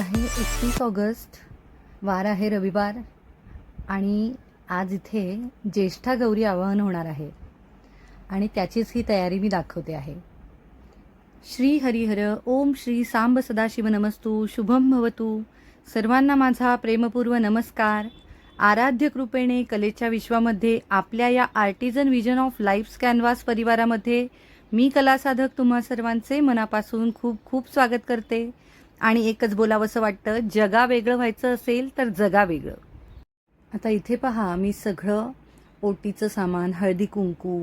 आहे एकतीस ऑगस्ट वार आहे रविवार आणि आज इथे ज्येष्ठा गौरी आवाहन होणार आहे आणि त्याचीच ही तयारी मी दाखवते आहे. श्री हरिहर ओम श्री सांब सदाशिव नमस्तू शुभम भवतु. सर्वांना माझा प्रेमपूर्व नमस्कार. आराध्य कृपेने कलेच्या विश्वामध्ये आपल्या या artisan vision of life canvas परिवारामध्ये मी कलासाधक तुम्हा सर्वांचे मनापासून खूप खूप स्वागत करते. आणि एकच बोलावंसं वाटतं जगा वेगळं व्हायचं असेल तर जगा वेगळं. आता इथे पहा मी सगळं ओटीचं सामान हळदी कुंकू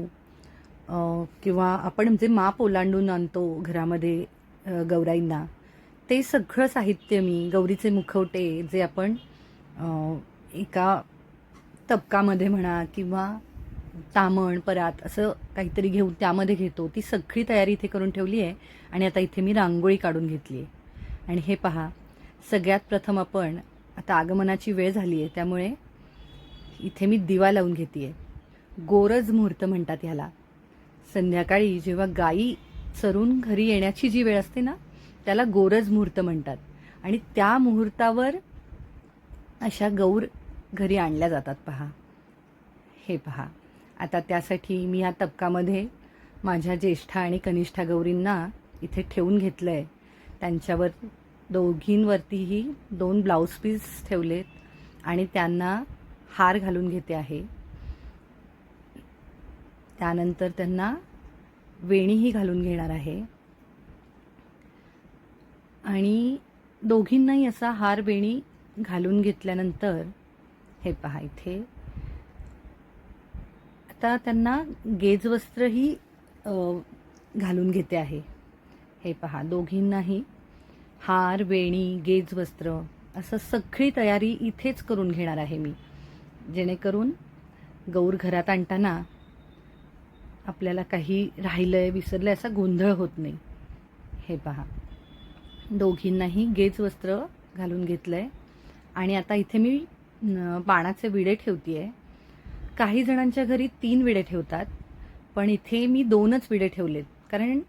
किंवा आपण जे माप ओलांडून आणतो घरामध्ये गौराईंना ते सगळं साहित्य मी गौरीचे मुखवटे जे आपण एका तबकामध्ये म्हणा किंवा तामण परात असं काहीतरी घेऊन त्यामध्ये घेतो ती सगळी तयारी इथे करून ठेवली आहे आणि आता इथे मी रांगोळी काढून घेतली आहे आणि हे पहा सगळ्यात प्रथम आपण आता आगमनाची वेळ झाली आहे त्यामुळे इथे मी दिवा लावून घेते आहे गोरज मुहूर्त म्हणतात ह्याला. संध्याकाळी जेव्हा गाई चरून घरी येण्याची जी वेळ असते ना त्याला गोरज मुहूर्त म्हणतात. आणि त्या मुहूर्तावर अशा गौर घरी आणल्या जातात पहा. हे पहा आता त्यासाठी मी या तबकामध्ये माझ्या ज्येष्ठा आणि कनिष्ठा गौरींना इथे ठेवून घेतलं आहे त्यांच्यावर दोघींवरतीही दोन ब्लाऊज पीस ठेवलेत आणि त्यांना हार घालून घेते आहे. त्यानंतर त्यांना वेणीही घालून घेणार आहे. आणि दोघींनाही असा हार वेणी घालून घेतल्यानंतर हे पहा इथे. आता त्यांना गेजवस्त्रही घालून घेते आहे. हे पहा दोघींनाही हार वेणी गेजवस्त्र असं सगळी तयारी इथेच करून घेणार आहे मी. जेणेकरून गौर घरात आणताना आपल्याला काही राहिलं आहे विसरलं असा गोंधळ होत नाही. हे पहा. दोघींनाही गेज वस्त्र घालून घेतलं आहे आणि आता इथे मी पाण्याचे विडे ठेवते आहे काही जणांच्या घरी तीन विडे ठेवतात पण इथे मी दोनच विडे ठेवलेत. कारण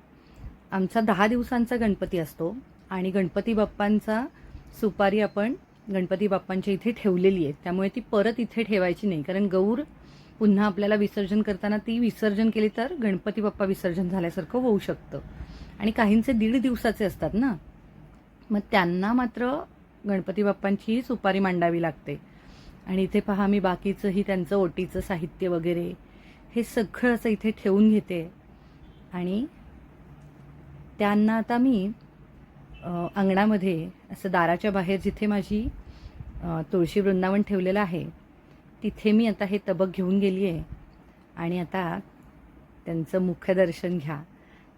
आमचा दहा दिवसांचा गणपती असतो. आणि गणपती बाप्पांचा सुपारी आपण गणपती बाप्पांच्या इथे ठेवलेली आहे. त्यामुळे ती परत इथे ठेवायची नाही. कारण गौर पुन्हा आपल्याला विसर्जन करताना ती विसर्जन केली तर गणपती बाप्पा विसर्जन झाल्यासारखं होऊ शकतं. आणि काहींचे दीड दिवसाचे असतात ना? मग त्यांना मात्र गणपती बाप्पांचीही सुपारी मांडावी लागते. आणि इथे पहा मी बाकीचंही त्यांचं ओटीचं साहित्य वगैरे हे सगळं असं इथे ठेवून घेते. आणि त्यांना आता मी अंगणामध्ये असं दाराच्या बाहेर जिथे माझी तुळशी वृंदावन ठेवलेलं आहे तिथे मी आता हे तबक घेऊन गेली आहे. आणि आता त्यांचं मुख्य दर्शन घ्या.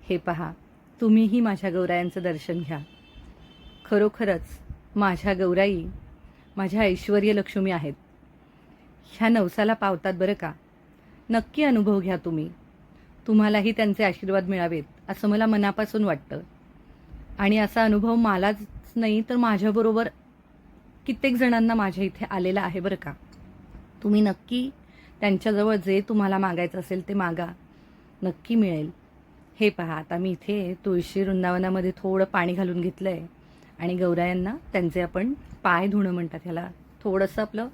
हे पहा तुम्हीही माझ्या गौरायांचं दर्शन घ्या. खरोखरच माझ्या गौराई माझ्या ऐश्वर्य लक्ष्मी आहेत. ह्या नवसाला पावतात बरं का? नक्की अनुभव घ्या तुम्ही. तुम्हालाही त्यांचे आशीर्वाद मिळावेत असं मला मनापासून वाटतं. आणि असा अनुभव मलाच नाही तर माझ्याबरोबर कित्येक जणांना माझ्या इथे आलेला आहे बरं का. तुम्ही नक्की त्यांच्याजवळ जे तुम्हाला मागायचं असेल ते मागा. नक्की मिळेल. हे पहा आता मी इथे तुळशी वृंदावनामध्ये थोडं पाणी घालून घेतलं आहे आणि गौरायांना त्यांचे आपण पाय धुणं म्हणतात ह्याला. थोडंसं आपलं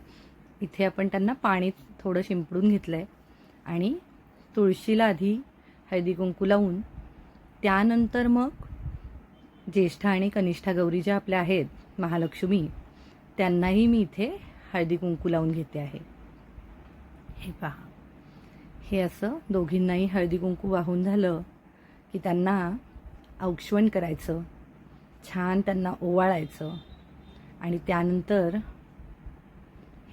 इथे आपण त्यांना पाणी थोडं शिंपडून घेतलं आहे आणि तुळशीला आधी हळदी कुंकू लावून त्यानंतर मग ज्येष्ठा आणि कनिष्ठा गौरी ज्या आपल्या आहेत महालक्ष्मी त्यांनाही मी इथे हळदी कुंकू लावून घेते आहे. हे पहा. हे असं दोघींनाही हळदी कुंकू वाहून झालं की त्यांना औक्षवण करायचं छान त्यांना ओवाळायचं आणि त्यानंतर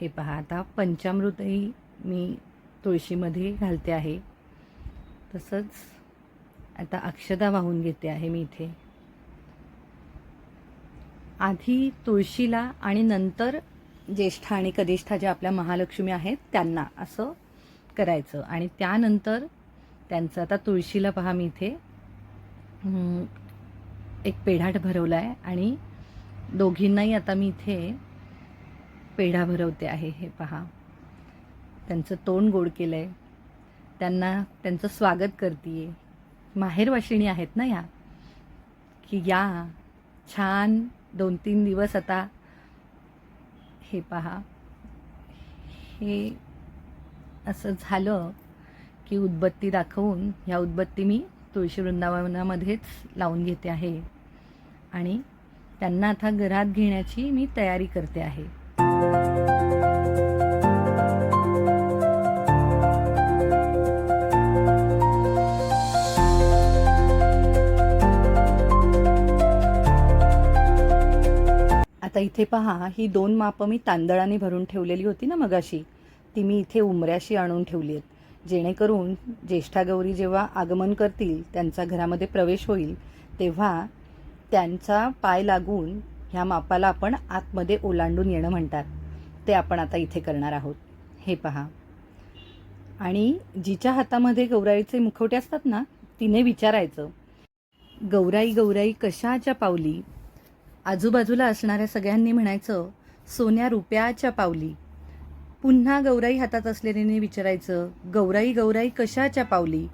हे पहा आता पंचामृतही मी तुळशीमध्ये घालते आहे. तसंच आता अक्षता वाहून घेते आहे मी इथे. आधी तुळशीला आणि नंतर ज्येष्ठा आणि कनिष्ठा ज्या आपल्या महालक्ष्मी आहेत त्यांना असं करायचं. आणि त्यानंतर त्यांचं आता तुळशीला पहा मी इथे एक पेढाट भरवला आहे आणि दोघींनाही आता मी इथे पेढा भरवते आहे हे पहा. त्यांचं तोंड गोड केलं आहे त्यांना त्यांचं स्वागत करते माहेरवाशिणी आहेत ना या? की या छान दोन तीन दिवस आता. हे पहा. हे असं झालं की उदबत्ती दाखवून ह्या उदबत्ती मी तुळशी वृंदावनामध्येच लावून घेते आहे. आणि त्यांना आता घरात घेण्याची मी तयारी करते आहे. आता इथे पहा ही दोन मापं मी तांदळाने भरून ठेवलेली होती ना मगाशी. ती मी इथे उमऱ्याशी आणून ठेवली आहेत. जेणेकरून ज्येष्ठा गौरी जेव्हा आगमन करतील त्यांचा घरामध्ये प्रवेश होईल तेव्हा त्यांचा पाय लागून ह्या मापाला आपण आतमध्ये ओलांडून येणं म्हणतात. ते आपण आता इथे करणार आहोत. हे पहा. आणि जिच्या हातामध्ये गौराईचे मुखवटे असतात ना तिने विचारायचं गौराई गौराई कशाच्या पावली? आजूबाजूला असणाऱ्या सगळ्यांनी म्हणायचं सोन्या रुपयाच्या पावली. पुन्हा गौराई हातात असलेल्याने विचारायचं गौराई गौराई कशाच्या पावली?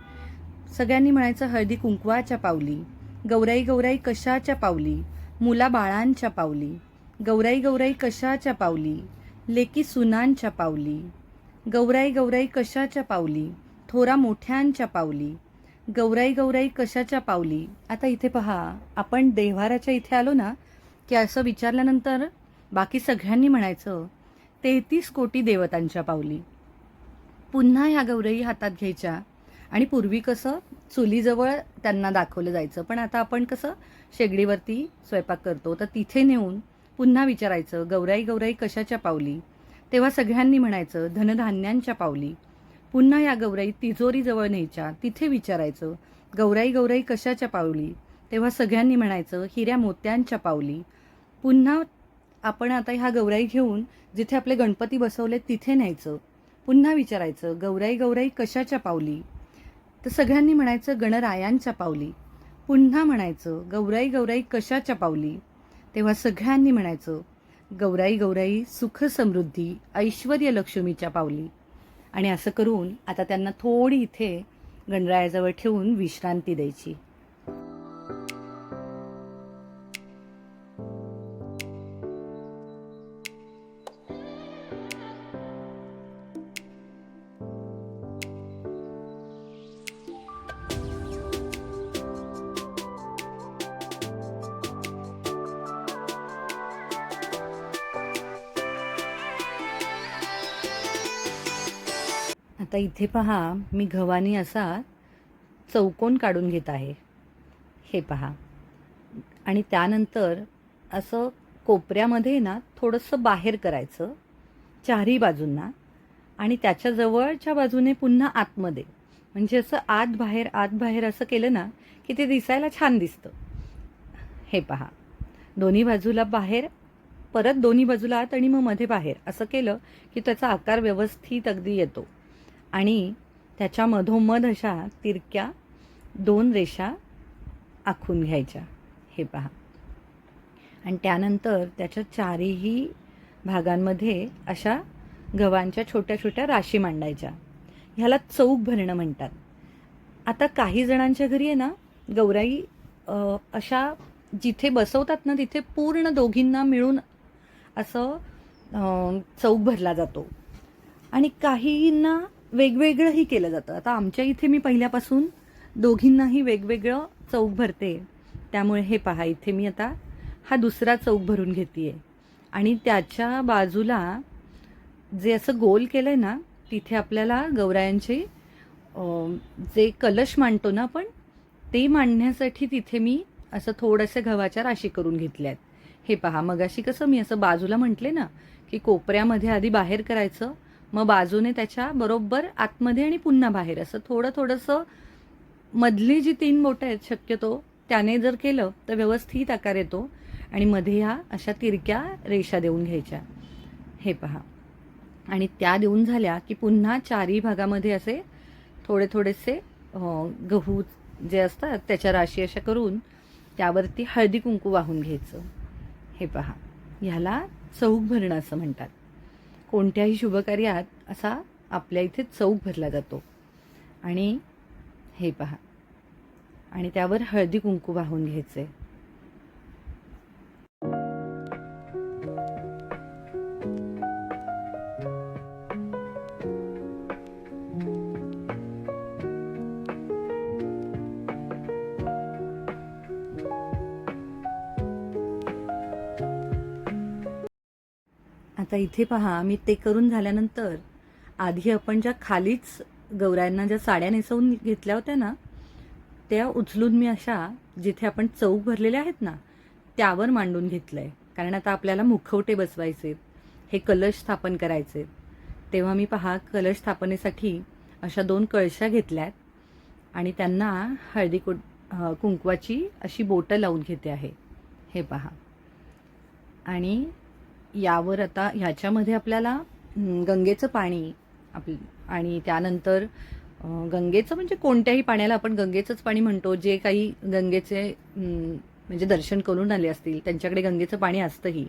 सगळ्यांनी म्हणायचं हळदी कुंकवाच्या पावली. गौराई गौराई कशाच्या पावली? मुला बाळांच्या पावली. गौराई गौराई कशाच्या पावली? लेकी सुनांच्या पावली. गौराई गौराई कशाच्या पावली? थोरा मोठ्यांच्या पावली. गौराई गौराई कशाच्या पावली? आता इथे पहा आपण देव्हाराच्या इथे आलो ना की असं विचारल्यानंतर बाकी सगळ्यांनी म्हणायचं तेहतीस कोटी देवतांच्या पावली. पुन्हा ह्या गौरई हातात घ्यायच्या. आणि पूर्वी कसं चुलीजवळ त्यांना दाखवलं जायचं पण आता आपण कसं शेगडीवरती स्वयंपाक करतो तर तिथे नेऊन पुन्हा विचारायचं गौराई गौराई कशाच्या पावली? तेव्हा सगळ्यांनी म्हणायचं धनधान्यांच्या पावली. पुन्हा या गौराई तिजोरीजवळ न्यायच्या तिथे विचारायचं गौराई गौराई कशाच्या पावली? तेव्हा सगळ्यांनी म्हणायचं हिऱ्या मोत्यांच्या पावली. पुन्हा आपण आता ह्या गौराई घेऊन जिथे आपले गणपती बसवले तिथे न्यायचं. पुन्हा विचारायचं गौराई गौराई कशाच्या पावली? तर सगळ्यांनी म्हणायचं गणरायांच्या पावली. पुन्हा म्हणायचं गौराई गौराई कशाच्या पावली? तेव्हा सगळ्यांनी म्हणायचं गौराई गौराई सुख समृद्धी ऐश्वर लक्ष्मीच्या पावली. आणि असं करून आता त्यांना थोडी इथे गणरायाजवळ ठेवून विश्रांती द्यायची. इथे पहा मी घवानी असा चौकोन काढून घेत आहे. हे पहा. आणि त्यानंतर असं कोपऱ्यामध्ये ना थोडंसं बाहेर करायचं चारही बाजूंना. आणि त्याच्या जवळच्या बाजूने पुन्हा आतमध्ये म्हणजे असं आत बाहेर आत बाहेर असं केलं ना की ते दिसायला छान दिसतं. हे पहा. दोन्ही बाजूला बाहेर परत दोन्ही बाजूला आत आणि मग मध्ये बाहेर असं केलं की त्याचा आकार व्यवस्थित अगदी येतो. आणि त्याच्या मधोमध अशा तिरक्या दोन रेषा आखून घ्यायच्या. हे पहा. आणि त्यानंतर त्याच्या चारही भागांमध्ये अशा गव्हांच्या छोट्या छोट्या राशी मांडायच्या. ह्याला चौक भरणं म्हणतात. आता काही जणांच्या घरी आहे ना गौराई अशा जिथे बसवतात ना तिथे पूर्ण दोघींना मिळून असं चौक भरला जातो. आणि काहींना वेगवेगळंही केलं जातं. आता आमच्या इथे मी पहिल्यापासून दोघींनाही वेगवेगळं चौक भरते. त्यामुळे हे पहा इथे मी आता हा दुसरा चौक भरून घेते आणि त्याच्या बाजूला जे असं गोल केलं आहे ना तिथे आपल्याला गौरायांचे जे कलश मांडतो ना आपण ते मांडण्यासाठी तिथे मी असं थोडंसं गव्हाच्या राशी करून घेतल्या आहेत हे पहा मगाशी कसं मी असं बाजूला म्हटले ना की कोपऱ्यामध्ये आधी बाहेर करायचं मग बाजूने त्याच्या बरोबर आतमध्ये आणि पुन्हा बाहेर असं थोडं थोडंसं मधली जी तीन बोटं आहेत शक्यतो त्याने जर केलं तर व्यवस्थित आकार येतो आणि मध्ये ह्या अशा तिरक्या रेषा देऊन घ्यायच्या. हे पहा. आणि त्या देऊन झाल्या की पुन्हा चारही भागामध्ये असे थोडे थोडेसे गहू जे असतात त्याच्या राशी अशा करून त्यावरती हळदी कुंकू वाहून घ्यायचं. हे पहा. ह्याला चौक भरणं असं म्हणतात. कोणत्याही शुभकार्यात असा आपल्या इथे चौक भरला जातो. आणि हे पहा. आणि त्यावर हळदी कुंकू वाहून घ्यायचे. आता इथे पहा मी ते करून झाल्यानंतर आधी आपण ज्या खालीच गौरायांना ज्या साड्या नेसवून घेतल्या होत्या ना त्या उचलून मी अशा जिथे आपण चौक भरलेले आहेत ना त्यावर मांडून घेतलंय. कारण आता आपल्याला मुखवटे बसवायचे हे कलश स्थापन करायचे. तेव्हा मी पहा कलश स्थापनेसाठी अशा दोन कळशा घेतल्यात आणि त्यांना हळदी कु कुंकवाची अशी बोटं लावून घेते आहे. हे पहा. आणि यावर आता ह्याच्यामध्ये आपल्याला गंगेचं पाणी आप आणि त्यानंतर गंगेचं म्हणजे कोणत्याही पाण्याला आपण गंगेचंच पाणी म्हणतो. जे काही गंगेचे म्हणजे दर्शन करून आले असतील त्यांच्याकडे गंगेचं पाणी असतंही.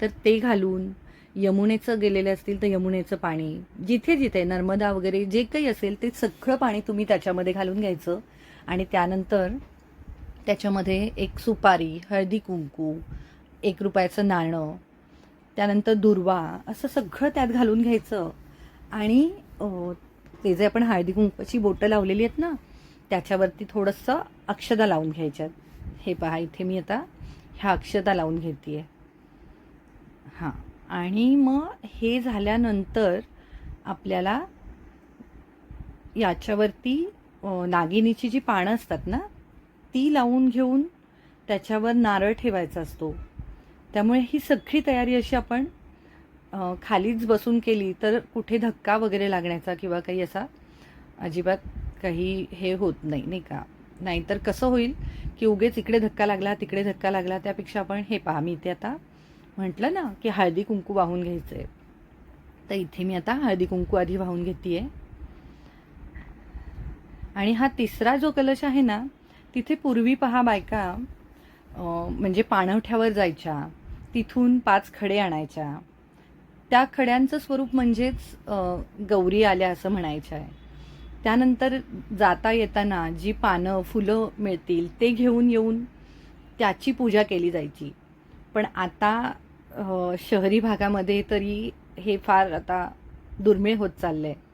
तर ते घालून यमुनेचं गेलेले असतील तर यमुनेचं पाणी. जिथे जिथे नर्मदा वगैरे जे काही असेल ते सगळं पाणी तुम्ही त्याच्यामध्ये घालून घ्यायचं. आणि त्यानंतर त्याच्यामध्ये एक सुपारी हळदी कुंकू एक रुपयाचं नाणं त्यानंतर दुर्वा असं सगळं त्यात घालून घ्यायचं. आणि ते जे आपण हळदी कुंकवाची बोटं लावलेली आहेत ना त्याच्यावरती थोडंसं अक्षदा लावून घ्यायच्यात हे पहा इथे मी आता ह्या अक्षदा लावून घेते हां. आणि मग हे झाल्यानंतर आपल्याला याच्यावरती नागिनीची जी पानं असतात ना ती लावून घेऊन त्याच्यावर नारळ ठेवायचा असतो. त्यामुळे ही सगळी तयारी अशी आपण खालीच बसून केली तर कुठे धक्का वगैरे लागण्याचा किंवा काही असा अजिबात काही हे होत नाही नाही का? नाहीतर कसं होईल की उगेच इकडे धक्का लागला तिकडे धक्का लागला त्यापेक्षा आपण हे पहा मी इथे आता म्हटलं ना की हळदी कुंकू वाहून घ्यायचं आहे तर इथे मी आता हळदी कुंकू आधी वाहून घेते आणि हा तिसरा जो कलश आहे ना तिथे पूर्वी पहा बायका म्हणजे पाणवठ्यावर जायच्या. तिथून पाच खडे आणायच्या. त्या खड्यांचं स्वरूप म्हणजेच गौरी आल्या असं म्हणायचं आहे. त्यानंतर जाता येताना जी पानं फुलं मिळतील ते घेऊन येऊन त्याची पूजा केली जायची. पण आता शहरी भागामध्ये तरी हे फार आता दुर्मिळ होत चाललं आहे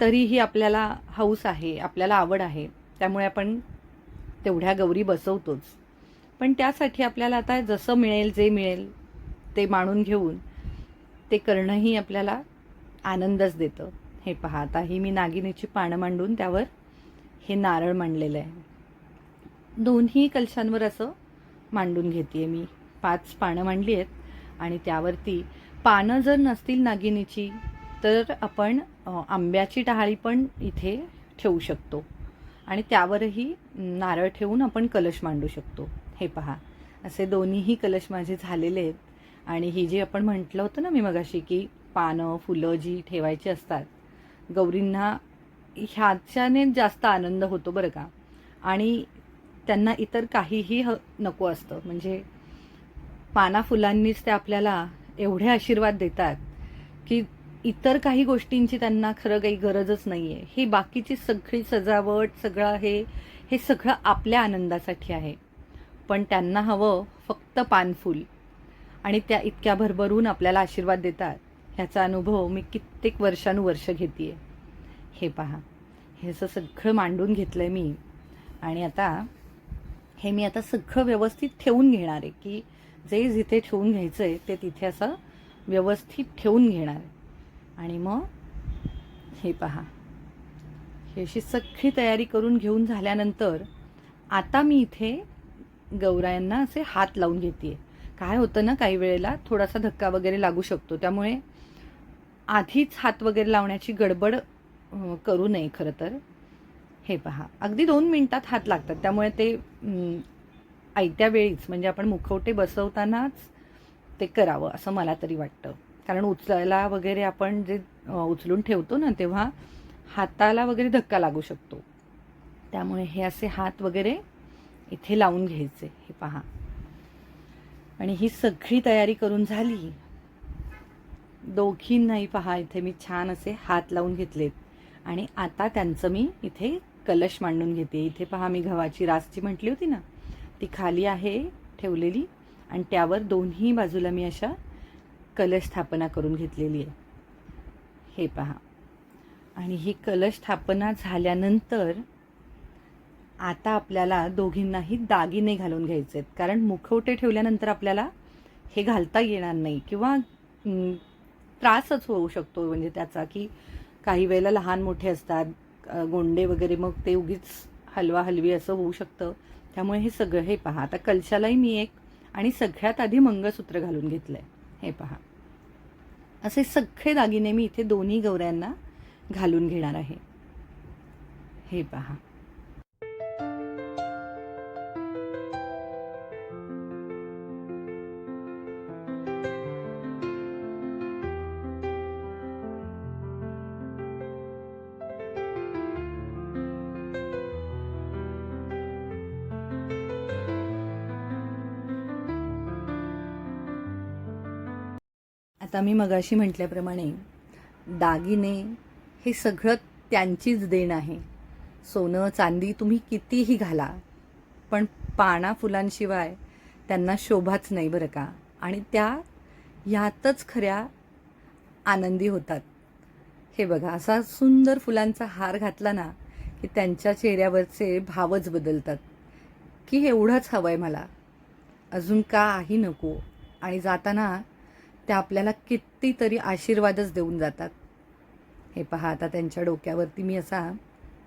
तरीही आपल्याला हौस आहे आपल्याला आवड आहे. त्यामुळे आपण तेवढ्या गौरी बसवतोच. पण त्यासाठी आपल्याला आता जसं मिळेल जे मिळेल ते मानून घेऊन ते करणंही आपल्याला आनंदच देतं. हे पहा आता ही मी नागिनीची पानं मांडून त्यावर हे नारळ मांडलेलं आहे. दोन्ही कलशांवर असं मांडून घेते मी. पाच पानं मांडली आहेत आणि त्यावरती पानं जर नसतील नागिनीची तर आपण आंब्याची टहाळी पण इथे ठेवू शकतो. आणि त्यावरही नारळ ठेवून आपण कलश मांडू शकतो. हे पहा. असे दोन्हीही कलश माझे झालेले आहेत. आणि ही जी आपण म्हटलं होतं ना मी मगाशी की पानं फुलं जी ठेवायची असतात गौरींना ह्याच्याने जास्त आनंद होतो बरं का. आणि त्यांना इतर काहीही ह नको असतं. म्हणजे पाना फुलांनीच ते आपल्याला एवढे आशीर्वाद देतात की इतर काही गोष्टींची त्यांना खरं काही गरजच नाही आहे ही बाकीची सगळी सजावट सगळं हे हे सगळं आपल्या आनंदासाठी आहे. पण त्यांना हवं फक्त पानफूल. आणि त्या इतक्या भरभरून आपल्याला आशीर्वाद देतात. ह्याचा अनुभव मी कित्येक वर्षानुवर्ष घेते हे पहा. हे असं सगळं मांडून घेतलं आहे मी. आणि आता हे मी आता सगळं व्यवस्थित ठेवून घेणार आहे की जे जिथे ठेवून घ्यायचं आहे ते तिथे असं व्यवस्थित ठेवून घेणार. आहे आणि मग हे पहा. ही अशी सगळी तयारी करून घेऊन झाल्यानंतर आता मी इथे गौरायांना असे हात लावून घेते काय होतं ना काही वेळेला थोडासा धक्का वगैरे लागू शकतो. त्यामुळे आधीच हात वगैरे लावण्याची गडबड करू नये खरं तर. हे पहा. अगदी दोन मिनटात हात लागतात. त्यामुळे ते आयत्या वेळीच म्हणजे आपण मुखवटे बसवतानाच ते करावं असं मला तरी वाटतं. कारण उचलायला वगैरे आपण जे उचलून ठेवतो ना तेव्हा हाताला वगैरे धक्का लागू शकतो. त्यामुळे हे असे हात वगैरे इथे लावून घ्यायचे हे पहा. आणि ही सगळी तयारी करून झाली. दोघींनाही पहा इथे मी छान असे हात लावून घेतलेत. आणि आता त्यांचं मी इथे कलश मांडून घेते. इथे पहा मी गव्हाची रासची म्हटली होती ना ती खाली आहे ठेवलेली आणि त्यावर दोन्ही बाजूला मी अशा कलश स्थापना करून घेतलेली आहे. हे पहा. आणि ही कलश स्थापना झाल्यानंतर आता आपल्याला दोघींनाही दागिने घालून घ्यायचे आहेत कारण मुखवटे ठेवल्यानंतर आपल्याला हे घालता येणार नाही किंवा त्रासच होऊ शकतो म्हणजे त्याचा की काही वेळेला लहान मोठे असतात गोंडे वगैरे मग ते उगीच हलवा हलवी असं होऊ शकतं. त्यामुळे हे सगळं हे पहा. आता कलशालाही मी एक आणि सगळ्यात आधी मंगळसूत्र घालून घेतलं आहे हे पहा. असे सगळे दागिने मी इथे दोन्ही गौऱ्यांना घालून घेणार आहे. हे पहा. आता मी मगाशी म्हटल्याप्रमाणे दागिने हे सगळं त्यांचीच देण आहे. सोनं चांदी तुम्ही कितीही घाला पण पाना फुलांशिवाय त्यांना शोभाच नाही बरं का? आणि त्या ह्यातच खऱ्या आनंदी होतात. हे बघा असा सुंदर फुलांचा हार घातला ना की त्यांच्या चेहऱ्यावरचे भावच बदलतात. की एवढंच हवं आहे मला. अजून काही नको. आणि जाताना त्या आपल्याला कितीतरी आशीर्वादच देऊन जातात. हे पहा आता त्यांच्या डोक्यावरती मी असा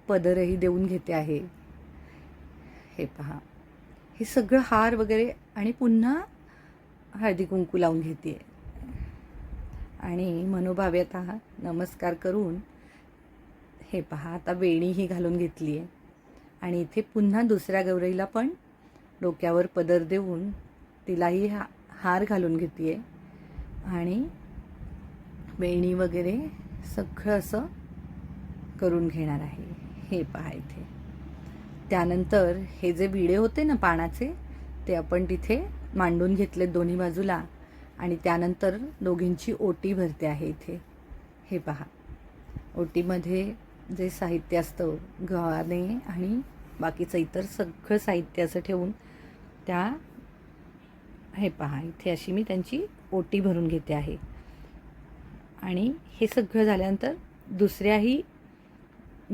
पदरही देऊन घेते आहे. हे पहा हे सगळं हार वगैरे आणि पुन्हा हळदी कुंकू लावून घेते. आणि मनोभावे आता नमस्कार करून हे पहा आता वेणीही घालून घेतली आहे. आणि इथे पुन्हा दुसऱ्या गौरीला पण डोक्यावर पदर देऊन तिलाही हा हार घालून घेते. आहे आणि वेणी वगैरे सगळं असं करून घेणार आहे. हे पहा इथे. त्यानंतर हे जे विडे होते ना पानाचे ते आपण तिथे मांडून घेतले दोन्ही बाजूला आणि त्यानंतर दोघींची ओटी भरते आहे इथे. हे पहा. ओटीमध्ये जे साहित्य असतं गव्हाणे आणि बाकीचं इतर सगळं साहित्य असं ठेवून त्या हे पहा इथे अशी मी त्यांची ओटी भरून घेते आहे. आणि हे सगळं झाल्यानंतर दुसऱ्याही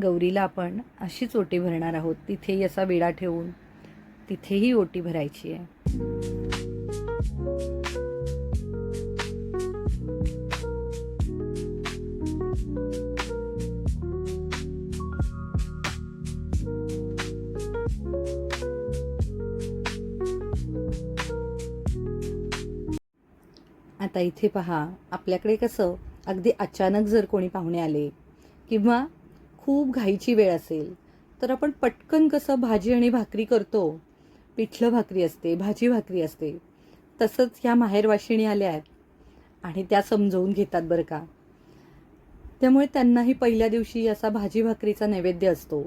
गौरीला आपण अशीच ओटी भरणार आहोत. तिथेही असा विडा ठेवून तिथेही ओटी भरायची आहे. आता इथे पहा आपल्याकडे कसं अगदी अचानक जर कोणी पाहुणे आले किंवा खूप घाईची वेळ असेल तर आपण पटकन कसं भाजी आणि भाकरी करतो. पिठलं भाकरी असते भाजी भाकरी असते. तसंच ह्या माहेरवाशिणी आल्या आहेत आणि त्या समजवून घेतात बरं का. त्यामुळे त्यांनाही पहिल्या दिवशी असा भाजी भाकरीचा नैवेद्य असतो.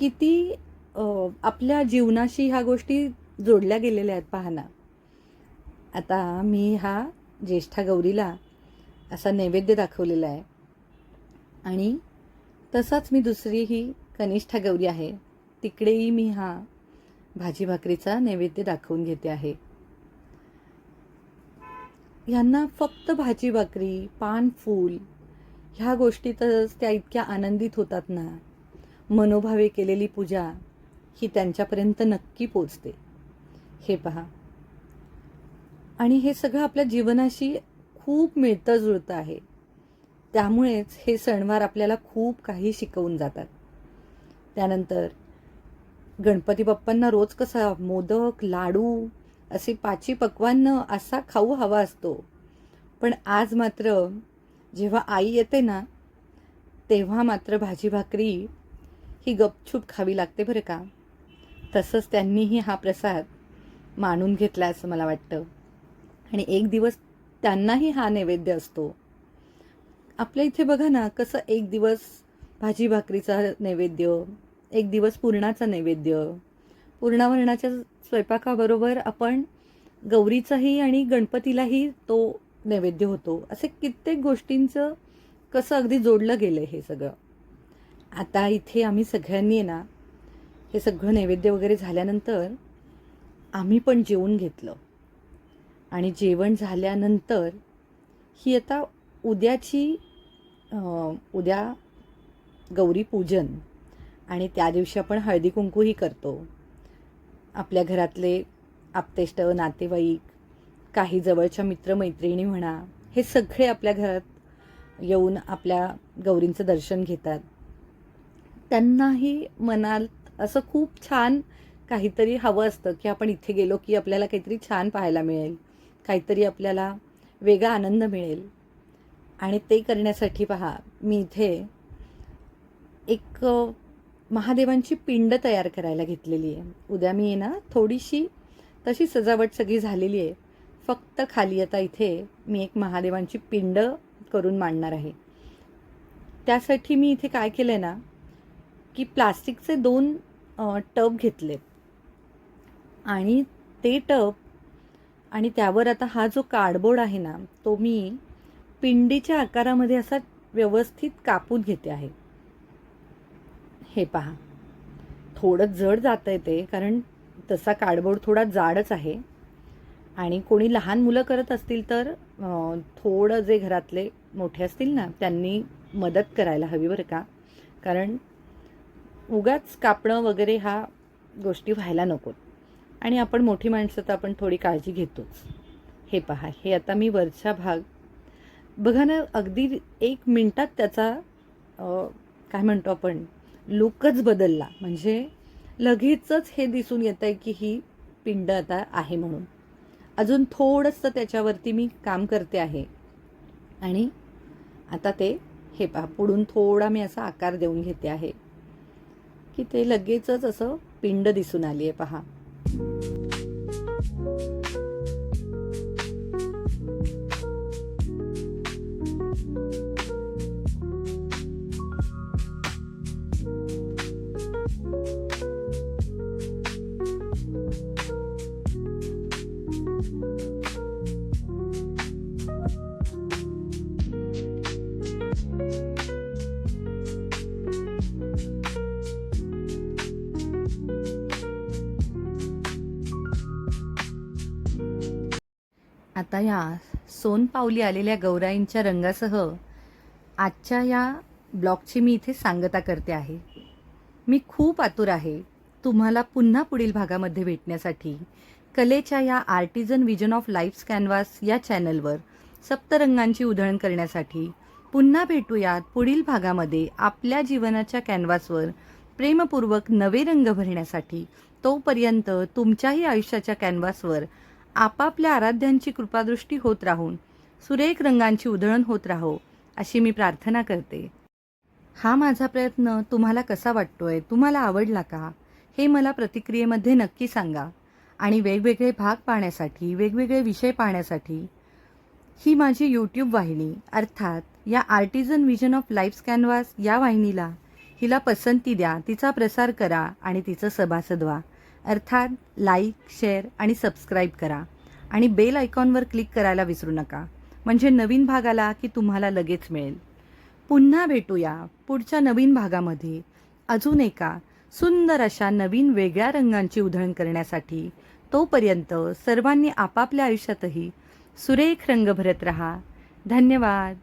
किती आपल्या जीवनाशी ह्या गोष्टी जोडल्या गेलेल्या आहेत पाहना आता मी हा ज्येष्ठा गौरीला असा नैवेद्य दाखवलेला आहे. आणि तसाच मी दुसरी ही कनिष्ठा गौरी आहे. तिकडेही मी हा भाजी भाकरीचा नैवेद्य दाखवून घेते आहे. यांना फक्त भाजी भाकरी पान फूल ह्या गोष्टीतच त्या इतक्या आनंदित होतात ना. मनोभावे केलेली पूजा ही त्यांच्यापर्यंत नक्की पोचते. हे पहा. आणि हे सगळं आपल्या जीवनाशी खूप मिळतं जुळतं आहे. त्यामुळेच हे सणवार आपल्याला खूप काही शिकवून जातात. त्यानंतर गणपती बाप्पांना रोज कसा मोदक लाडू असे पाची पक्वान्न असा खाऊ हवा असतो. पण आज मात्र जेव्हा आई येते ना तेव्हा मात्र भाजी भाकरी ही गपछूप खावी लागते बरं का? तसंच त्यांनीही हा प्रसाद मानून घेतला असं मला वाटतं. आणि एक दिवस त्यांनाही हा नैवेद्य असतो. आपल्या इथे बघा ना कसं एक दिवस भाजी भाकरीचा नैवेद्य एक दिवस पुरणाचा नैवेद्य. पूर्णावरणाच्या स्वयंपाकाबरोबर आपण गौरीचाही आणि गणपतीलाही तो नैवेद्य होतो. असे कित्येक गोष्टींचं कसं अगदी जोडलं गेलं हे सगळं. आता इथे आम्ही सगळ्यांनी ना हे सगळं नैवेद्य वगैरे झाल्यानंतर आम्ही पण जेवून घेतलं. आणि जेवण झाल्यानंतर ही आता उद्याची उद्या गौरी पूजन आणि त्या दिवशी आपण हळदी कुंकूही करतो. आपल्या घरातले आप्तेष्ट नातेवाईक काही जवळच्या मित्रमैत्रिणी म्हणा हे सगळे आपल्या घरात येऊन आपल्या गौरींचं दर्शन घेतात. त्यांनाही मनात असं खूप छान काहीतरी हवं असतं की आपण इथे गेलो की आपल्याला काहीतरी छान पाहायला मिळेल. काहीतरी आपल्याला वेगळा आनंद मिळेल. आणि ते करण्यासाठी पहा मी इथे एक महादेवांची पिंड तयार करायला घेतलेली आहे. उद्या मी आहे ना थोडीशी तशी सजावट सगळी झालेली आहे. फक्त खाली आता इथे मी एक महादेवांची पिंड करून मांडणार आहे. त्यासाठी मी इथे काय केलं आहे ना की प्लास्टिकचे दोन टब घेतले आणि ते टब आणि त्यावर आता हा जो कार्डबोर्ड आहे ना तो मी पिंडीच्या आकारामध्ये असा व्यवस्थित कापून घेते आहे. हे पहा. थोडं जड जातं आहे ते कारण तसा कार्डबोर्ड थोडा जाडच आहे. आणि कोणी लहान मुलं करत असतील तर थोडं जे घरातले मोठे असतील ना त्यांनी मदत करायला हवी बरं का. कारण उगाच कापणं वगैरे हा गोष्टी व्हायला नकोत. आणि आपण मोठी माणसं तर आपण थोडी काळजी घेतोच. हे पहा हे आता मी वरचा भाग. बघा ना अगदी एक मिनटात त्याचा काय म्हणतो आपण लुकच बदलला. म्हणजे लगेचच हे दिसून येत आहे की ही पिंड आता आहे म्हणून. अजून थोडंसं त्याच्यावरती मी काम करते आहे. आणि आता ते हे पहा पुढून थोडा मी असा आकार देऊन घेते आहे. की ते लगेचच असं पिंड दिसून आली आहे पहा. Thank you आता या सोनपावली आलेल्या गौराईंच्या रंगासह आजच्या या ब्लॉगची मी इथे सांगता करते आहे. मी खूप आतुर आहे तुम्हाला पुन्हा पुढील भागामध्ये भेटण्यासाठी. कलेच्या या artisan vision of life's canvas या चॅनलवर सप्तरंगांची उधळण करण्यासाठी पुन्हा भेटूयात पुढील भागामध्ये आपल्या जीवनाच्या कॅनव्हासवर प्रेमपूर्वक नवे रंग भरण्यासाठी. तोपर्यंत तुमच्याही आयुष्याच्या कॅनव्हासवर आपापल्या आराध्यांची कृपादृष्टी होत राहून सुरेख रंगांची उधळण होत राहो अशी मी प्रार्थना करते. हा माझा प्रयत्न तुम्हाला कसा वाटतोय? तुम्हाला आवडला का? हे मला प्रतिक्रियेमध्ये नक्की सांगा. आणि वेगवेगळे भाग पाहण्यासाठी वेगवेगळे विषय पाहण्यासाठी ही माझी यूट्यूब वाहिनी अर्थात या artisan vision of life canvas या वाहिनीला हिला पसंती द्या तिचा प्रसार करा आणि तिचं सभासद व्हा. अर्थात लाईक शेअर आणि सबस्क्राईब करा. आणि बेल आयकॉनवर क्लिक करायला विसरू नका. म्हणजे नवीन भाग आला की तुम्हाला लगेच मिळेल. पुन्हा भेटूया पुढच्या नवीन भागामध्ये. अजून एका सुंदर अशा नवीन वेगळ्या रंगांची उधळण करण्यासाठी तोपर्यंत सर्वांनी आपापल्या आयुष्यातही सुरेख रंग भरत रहा. धन्यवाद.